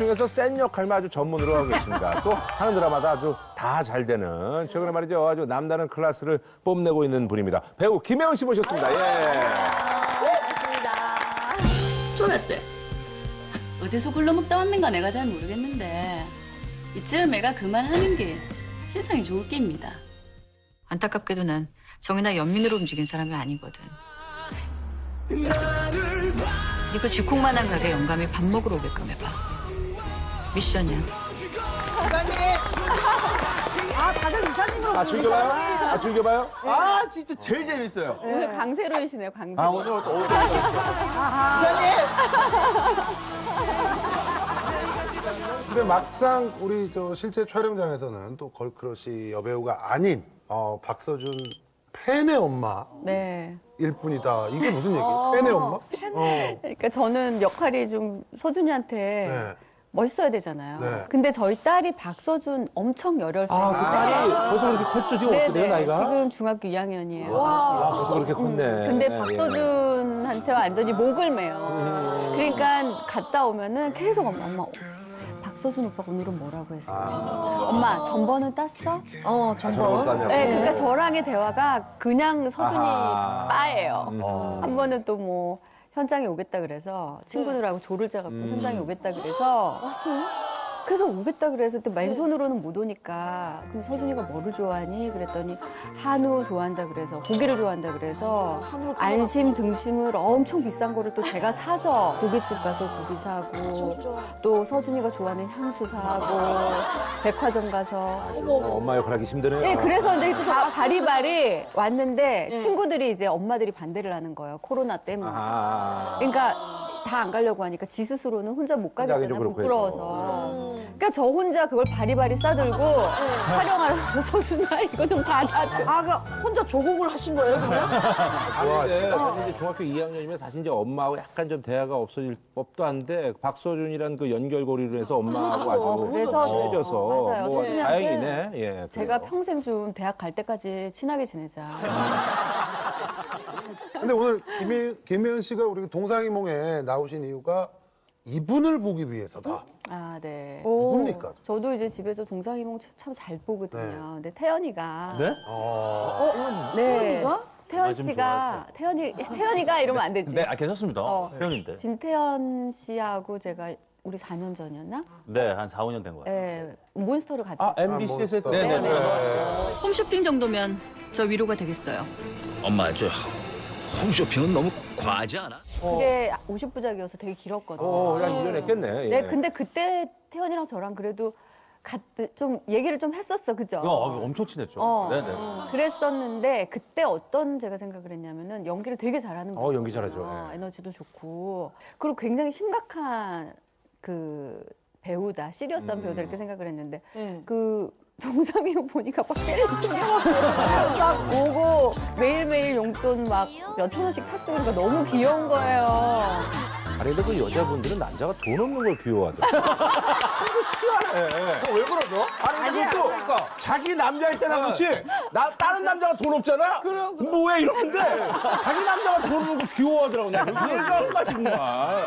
중에서 센 역할만 아주 전문으로 하고 계십니다. 또 하는 드라마다 아주 다 잘 되는 최근에 말이죠 아주 남다른 클래스를 뽐내고 있는 분입니다. 배우 김혜원 씨 모셨습니다. 예. 쫄았대. 어디서 굴러먹다 왔는가 내가 잘 모르겠는데 이쯤 애가 그만하는 게 세상이 좋을 게입니다. 안타깝게도 난 정이나 연민으로 움직인 사람이 아니거든. 이거 쥐콩만한 가게 영감이 밥 먹으러 오게끔 해봐. 미션이야. 아 즐겨봐요? 아 즐겨봐요? 아 진짜 제일 재밌어요. 오늘 강세로이시네요, 강세로. 아 오늘 또 오늘 근데 막상 우리 저 실제 촬영장에서는 또 걸크러쉬 여배우가 아닌 어, 박서준 팬의 엄마일 네. 뿐이다. 이게 무슨 얘기예요? 팬의 엄마? 어. 그러니까 저는 역할이 좀 서준이한테 네. 멋있어야 되잖아요. 네. 근데 저희 딸이 박서준 엄청 열혈 팬이에요. 아, 그 딸이 벌써 그렇게 컸죠? 지금 어떻게 돼요, 나이가? 지금 중학교 2학년이에요. 아, 벌써 그렇게 컸네. 근데 예, 예. 박서준한테 완전히 목을 매요. 그러니까 갔다 오면은 계속 엄마, 엄마, 박서준 오빠가 오늘은 뭐라고 했어? 엄마, 전번은 땄어? 어, 전번 땄냐고? 네, 그러니까 저랑의 대화가 그냥 서준이 아하. 빠예요. 음. 한 번은 또 뭐 현장에 오겠다 그래서 친구들하고 조를 짜갖고 음. 현장에 오겠다 그래서 왔어요? 그래서 오겠다 그래서 또 맨손으로는 못 오니까 그럼 서준이가 뭐를 좋아하니? 그랬더니 한우 좋아한다 그래서 고기를 좋아한다 그래서 안심 등심을 엄청 비싼 거를 또 제가 사서 고깃집 가서 고기 사고 또 서준이가 좋아하는 향수 사고 백화점 가서 어, 엄마 역할 하기 힘드네요. 네, 그래서 근데 다 바리바리 왔는데 친구들이 이제 엄마들이 반대를 하는 거예요. 코로나 때문에. 아. 그러니까 다 안 가려고 하니까 지 스스로는 혼자 못 혼자 하기 가겠잖아. 좀 그렇고 부끄러워서. 해서. 그러니까 저 혼자 그걸 바리바리 싸들고 촬영하러 서준아 이거 좀 받아줘. 아, 그 혼자 조곡을 하신 거예요, 그러면? 아니, 근데 사실 이제 중학교 2학년이면 사실 이제 엄마하고 약간 좀 대화가 없어질 법도 한데 박서준이란 그 연결고리로 해서 엄마하고 아주 어, 그래서 친해져서 맞아요. 뭐 서준이한테 다행이네. 예. 제가 그래요. 평생 좀 대학 갈 때까지 친하게 지내자. 근데 오늘 김혜, 김혜연 씨가 우리 동상이몽에 나오신 이유가 이분을 보기 위해서다. 아, 네. 누굽니까? 저도 이제 집에서 동상이몽 참 잘 보거든요. 네. 근데 태연이가 네? 어. 네. 태연 아, 좀 씨가 좋아하세요. 태연이 태연이가 이러면 안 되지. 네, 아 괜찮습니다. 어. 태연인데. 진태연 씨하고 제가 우리 4년 전이었나? 네, 한 4, 5년 된 거예요. 예. 몬스터를 같이 아, 했어요. MBC에서 했던 네, 네, 네. 홈쇼핑 정도면 저 위로가 되겠어요. 엄마 저 홈쇼핑은 너무 과하지 않아? 그게 50부작이어서 되게 길었거든요. 어, 야, 1년 했겠네. 예. 네, 근데 그때 태연이랑 저랑 그래도 같, 좀 얘기를 좀 했었어, 그죠? 야, 엄청 친했죠. 어. 네, 네. 그랬었는데 그때 어떤 제가 생각을 했냐면은 연기를 되게 잘하는 거예요. 어, 연기 잘하죠. 예. 에너지도 좋고 그리고 굉장히 심각한 그 배우다, 시리어스한 음. 배우다 이렇게 생각을 했는데 네. 그 동상이몽 보니까 막 막 오고 매일매일 용돈 막 몇천 원씩 탔으고 그러니까 너무 귀여운 거예요. 아니, 근데 그 여자분들은 남자가 돈 없는 걸 귀여워하더라고요. 왜 그러죠? 아니, 근데 또 자기 남자일 때나 그렇지. 나 다른 남자가 돈 없잖아. 뭐해 이러는데 자기 남자가 돈 없는 거 귀여워하더라고. 나 이해가 안 가, 정말.